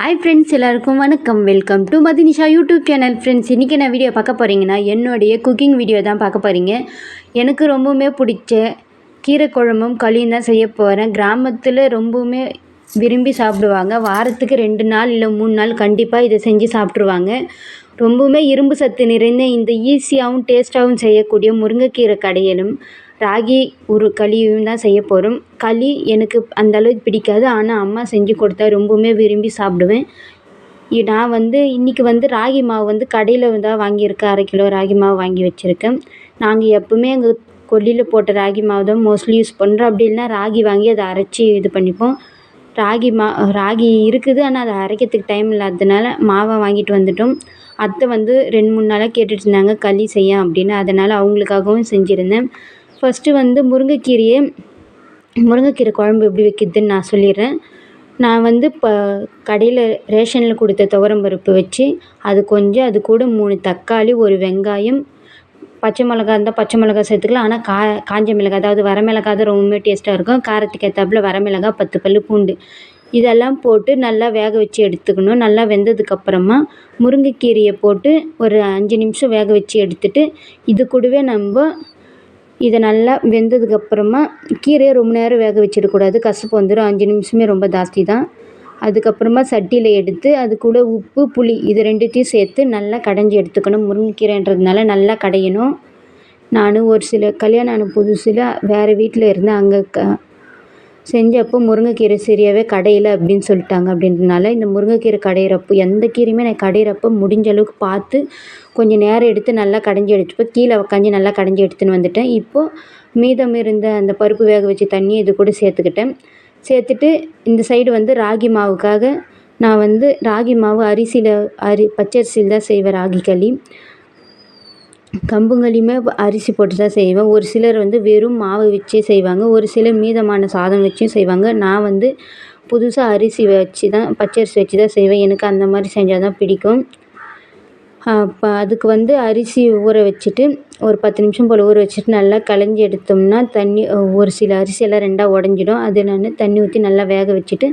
Hi friends எல்லாருக்கும் வணக்கம். Welcome to Madhinisha YouTube channel friends இன்றைக்கி என்ன வீடியோ பார்க்க போகிறீங்கன்னா என்னுடைய குக்கிங் வீடியோ தான் பார்க்க போகிறீங்க எனக்கு ரொம்பவுமே பிடிச்ச கீரை குழம்பும் களியும் தான் செய்ய போகிறேன் கிராமத்தில் ரொம்பவுமே விரும்பி சாப்பிடுவாங்க. வாரத்துக்கு ரெண்டு நாள் இல்லை மூணு நாள் கண்டிப்பாக இதை செஞ்சு சாப்பிட்ருவாங்க ரொம்பவுமே இரும்பு சத்து நிறைந்த இந்த ஈஸியாகவும் டேஸ்ட்டாகவும் செய்யக்கூடிய முருங்கைக்கீரை கடையிலும் ராகி ஒரு களியும் தான் செய்ய போகிறோம் களி எனக்கு அந்த அளவுக்கு பிடிக்காது. ஆனால் அம்மா செஞ்சு கொடுத்தா ரொம்பவுமே விரும்பி சாப்பிடுவேன். நான் வந்து இன்றைக்கி வந்து ராகி மாவு வந்து கடையில் தான் வாங்கியிருக்கேன். அரை கிலோ ராகி மாவு வாங்கி வச்சுருக்கேன். நாங்கள் எப்போவுமே எங்கள் கொல்லியில் போட்ட ராகி மாவு தான் மோஸ்ட்லி யூஸ் பண்ணுறோம் அப்படி இல்லைனா ராகி வாங்கி அதை அரைச்சி இது பண்ணிப்போம். ராகி மா ராகி இருக்குது. ஆனால் அதை அரைக்கிறதுக்கு டைம் இல்லாததுனால மாவை வாங்கிட்டு வந்துட்டோம். அத்தை வந்து ரெண்டு மூணு நாளாக கேட்டுட்டு இருந்தாங்க களி செய்ய அப்படின்னு. அதனால் அவங்களுக்காகவும் செஞ்சுருந்தேன். ஃபஸ்ட்டு வந்து முருங்கைக்கீரையை முருங்கைக்கீரை குழம்பு எப்படி வைக்கிறதுன்னு நான் சொல்லிடுறேன். நான் வந்து இப்போ கடையில் ரேஷனில் கொடுத்த துவரம் பருப்பு வச்சு அது கொஞ்சம் அது கூட மூணு தக்காளி ஒரு வெங்காயம் பச்சை மிளகா இருந்தால் பச்சை மிளகா சேர்த்துக்கலாம். ஆனால் கா காஞ்ச மிளகாய் அதாவது வரமிளகா தான் ரொம்பவுமே டேஸ்ட்டாக இருக்கும். காரத்துக்கு ஏற்றாப்புல வரமிளகாய் பத்து பல் பூண்டு. இதெல்லாம் போட்டு நல்லா வேக வச்சு எடுத்துக்கணும். நல்லா வெந்ததுக்கப்புறமா முருங்கைக்கீரையை போட்டு ஒரு அஞ்சு நிமிஷம் வேக வச்சு எடுத்துட்டு இது கூடவே நம்ம இதை நல்லா வெந்ததுக்கப்புறமா கீரையை ரொம்ப நேரம் வேக வச்சிடக்கூடாது. கசப்பு வந்துடும் அஞ்சு நிமிஷமே ரொம்ப ஜாஸ்தி தான். அதுக்கப்புறமா சட்டியில் எடுத்து அது கூட உப்பு புளி இது ரெண்டுத்தையும் சேர்த்து நல்லா கடைஞ்சி எடுத்துக்கணும். முருங்கைக்கீரைன்றதுனால நல்லா கடையணும். நான் ஒரு சில கல்யாணம் ஆன புதுசில் வேறு வீட்டில் இருந்தேன் அங்கே க செஞ்சப்போ முருங்கைக்கீரை சரியாகவே கடையில் அப்படின்னு சொல்லிட்டாங்க. அப்படின்றனால இந்த முருங்கைக்கீரை கடையிறப்போ எந்த கீரையுமே நான் கடையிறப்போ முடிஞ்ச அளவுக்கு பார்த்து கொஞ்சம் நேரம் எடுத்து நல்லா கடைஞ்சி எடுத்துப்போம் கீழே உக்காஞ்சி நல்லா கடைஞ்சி எடுத்துன்னு வந்துட்டேன். இப்போது மீதம் இருந்த அந்த பருப்பு வேக வச்ச தண்ணியை இது கூட சேர்த்துக்கிட்டேன். சேர்த்துட்டு இந்த சைடு வந்து ராகி மாவுக்காக நான் வந்து ராகி மாவு அரிசியில் அரி பச்சரிசியில் தான் செய்வேன் ராகி களி. கம்புங்களியுமே அரிசி போட்டு தான் செய்வேன். ஒரு சிலர் வந்து வெறும் மாவு வச்சே செய்வாங்க. ஒரு சிலர் மீதமான சாதம் வச்சும் செய்வாங்க. நான் வந்து புதுசாக அரிசி வச்சு தான் பச்சரிசி வச்சு தான் செய்வேன். எனக்கு அந்த மாதிரி செஞ்சால் தான் பிடிக்கும் அப்போ அதுக்கு வந்து அரிசி ஊற வச்சுட்டு ஒரு பத்து நிமிஷம் போல் ஊற வச்சுட்டு நல்லா களைஞ்சி எடுத்தோம்னா தண்ணி ஒரு சில அரிசியெல்லாம் ரெண்டாக உடஞ்சிடும். அது நான் தண்ணி ஊற்றி நல்லா வேக வச்சுட்டு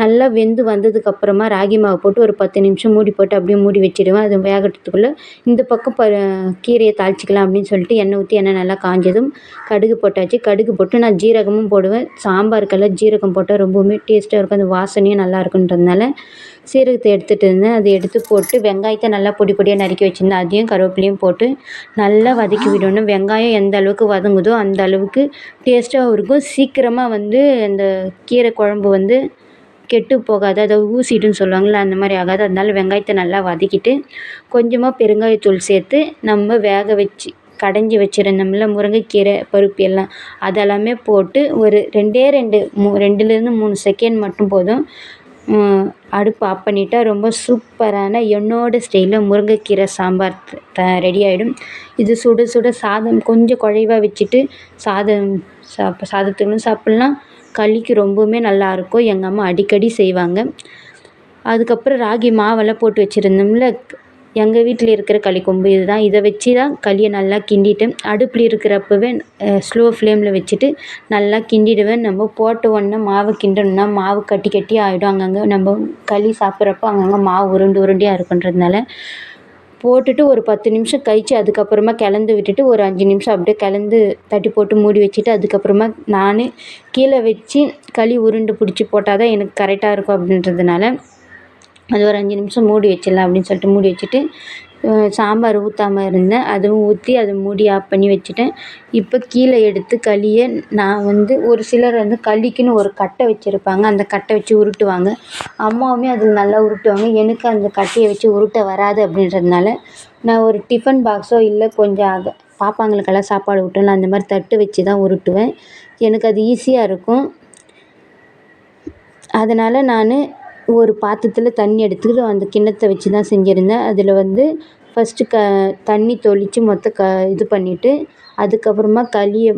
நல்லா வெந்து வந்ததுக்கப்புறமா ராகி மாவு போட்டு ஒரு பத்து நிமிஷம் மூடி போட்டு அப்படியே மூடி வச்சிடுவேன். அது வேகட்டத்துக்குள்ளே இந்த பக்கம் ப கீரையை தாளிச்சிக்கலாம் அப்படின்னு சொல்லிட்டு எண்ணெய் ஊற்றி எண்ணெய் நல்லா காஞ்சதும் கடுகு போட்டாச்சு. கடுகு போட்டு நான் ஜீரகமும் போடுவேன். சாம்பாருக்கெல்லாம் ஜீரகம் போட்டால் ரொம்பவுமே டேஸ்ட்டாக இருக்கும். அந்த வாசனையும் நல்லா இருக்குன்றதுனால சீரகத்தை எடுத்துகிட்டு இருந்தேன். அதை எடுத்து போட்டு வெங்காயத்தை நல்லா பொடி பொடியாக நறுக்கி வச்சுருந்தேன். அதையும் கருவேப்பிலையும் போட்டு நல்லா வதக்கி விடணும். வெங்காயம் எந்த அளவுக்கு வதங்குதோ அந்த அளவுக்கு டேஸ்ட்டாகவும் இருக்கும். சீக்கிரமாக வந்து அந்த கீரை குழம்பு வந்து கெட்டு போகாது. அதாவது ஊசிடுன்னு சொல்லுவாங்கள்ல அந்த மாதிரி ஆகாது. அதனால வெங்காயத்தை நல்லா வதக்கிட்டு கொஞ்சமாக பெருங்காயத்தூள் சேர்த்து நம்ம வேக வச்சு கடைஞ்சி வச்சுருந்தோம்ல முருங்கைக்கீரை பருப்பு எல்லாம் அதெல்லாமே போட்டு ஒரு ரெண்டே ரெண்டு மூ ரெண்டுலேருந்து மூணு செகண்ட் மட்டும் போதும். அடுப்பு ஆஃப் பண்ணிட்டா ரொம்ப சூப்பரான என்னோட ஸ்டைலில் முருங்கைக்கீரை சாம்பார் த ரெடி ஆகிடும் இது சுட சுட சாதம் கொஞ்சம் குழைவாக வச்சுட்டு சாதம் சாப் சாதத்துக்கும் சாப்பிட்லாம். களிக்கு ரொம்பவுமே நல்லாயிருக்கும் எங்கள் அம்மா அடிக்கடி செய்வாங்க. அதுக்கப்புறம் ராகி மாவெல்லாம் போட்டு வச்சுருந்தோம்ல எங்கள் வீட்டில் இருக்கிற களி கொம்பு இதுதான். இதை வச்சு தான் களியை நல்லா கிண்டிட்டு அடுப்பில் இருக்கிறப்பவே ஸ்லோ ஃப்ளேமில் வச்சுட்டு நல்லா கிண்டிடுவேன். நம்ம போட்ட உடனே மாவு கிண்டணும்னா மாவு கட்டி கட்டி ஆகிடும் அங்கங்கே நம்ம களி சாப்பிட்றப்போ அங்கங்கே மாவு உருண்டு உருண்டையாக இருக்குன்றதுனால போட்டுட்டு ஒரு பத்து நிமிஷம் கழித்து அதுக்கப்புறமா கிளந்து விட்டுட்டு ஒரு அஞ்சு நிமிஷம் அப்படியே கிளந்து தட்டி போட்டு மூடி வச்சுட்டு அதுக்கப்புறமா நான் கீழே வச்சு களி உருண்டு பிடிச்சி போட்டால் தான் எனக்கு கரெக்டாக இருக்கும் அப்படின்றதுனால அது ஒரு அஞ்சு நிமிஷம் மூடி வச்சிடலாம் அப்படின்னு சொல்லிட்டு மூடி வச்சுட்டு சாம்பார் ஊற்றாம இருந்தேன். அதுவும் ஊற்றி அதை மூடி ஆஃப் பண்ணி வச்சுட்டேன். இப்போ கீழே எடுத்து களியை நான் வந்து ஒரு சிலர் வந்து களிக்குன்னு ஒரு கட்டை வச்சுருப்பாங்க. அந்த கட்டை வச்சு உருட்டுவாங்க. அம்மாவுமே அதில் நல்லா உருட்டுவாங்க. எனக்கு அந்த கட்டையை வச்சு உருட்ட வராது அப்படின்றதுனால நான் ஒரு டிஃபன் பாக்ஸோ இல்லை கொஞ்சம் அது பாப்பாங்களுக்கெல்லாம் சாப்பாடு ஊட்டணும் அந்த மாதிரி தட்டு வச்சு தான் உருட்டுவேன். எனக்கு அது ஈஸியாக இருக்கும். அதனால் நான் ஒரு பாத்திரத்தில் தண்ணி எடுத்துக்கிட்டு அந்த கிண்ணத்தை வச்சு தான் செஞ்சுருந்தேன். அதில் வந்து ஃபஸ்ட்டு க தண்ணி தொளித்து மொத்தம் க இது பண்ணிவிட்டு அதுக்கப்புறமா களியை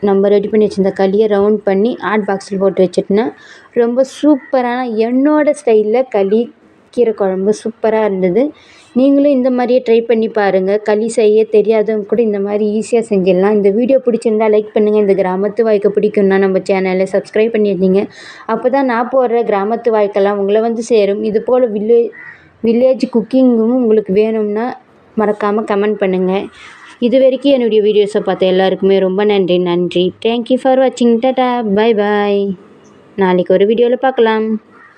நம்ம ரெடி பண்ணி வச்சுருந்த களியை ரவுண்ட் பண்ணி ஹாட் பாக்ஸில் போட்டு வச்சுட்டேன்னா ரொம்ப சூப்பரான என்னோடய ஸ்டைலில் களி கீரை குழம்பு சூப்பராக இருந்தது. நீங்களும் இந்த மாதிரியே ட்ரை பண்ணி பாருங்கள் களி செய்ய தெரியாதவங்க கூட இந்த மாதிரி ஈஸியாக செஞ்சிடலாம். இந்த வீடியோ பிடிச்சிருந்தா லைக் பண்ணுங்கள் இந்த கிராமத்து வாழ்க்கை பிடிக்கும்னா நம்ம சேனலை சப்ஸ்கிரைப் பண்ணியிருந்தீங்க அப்போ தான் நான் போடுற கிராமத்து வாழ்க்கைலாம் உங்களை வந்து சேரும். இது போல் வில்லே வில்லேஜ் குக்கிங்கும் உங்களுக்கு வேணும்னா மறக்காமல் கமெண்ட் பண்ணுங்கள் இது வரைக்கும் என்னுடைய வீடியோஸை பார்த்த எல்லாருக்குமே ரொம்ப நன்றி நன்றி. தேங்க்யூ ஃபார் வாட்சிங் டாட்டா பை பாய் நாளைக்கு ஒரு வீடியோவில் பார்க்கலாம்.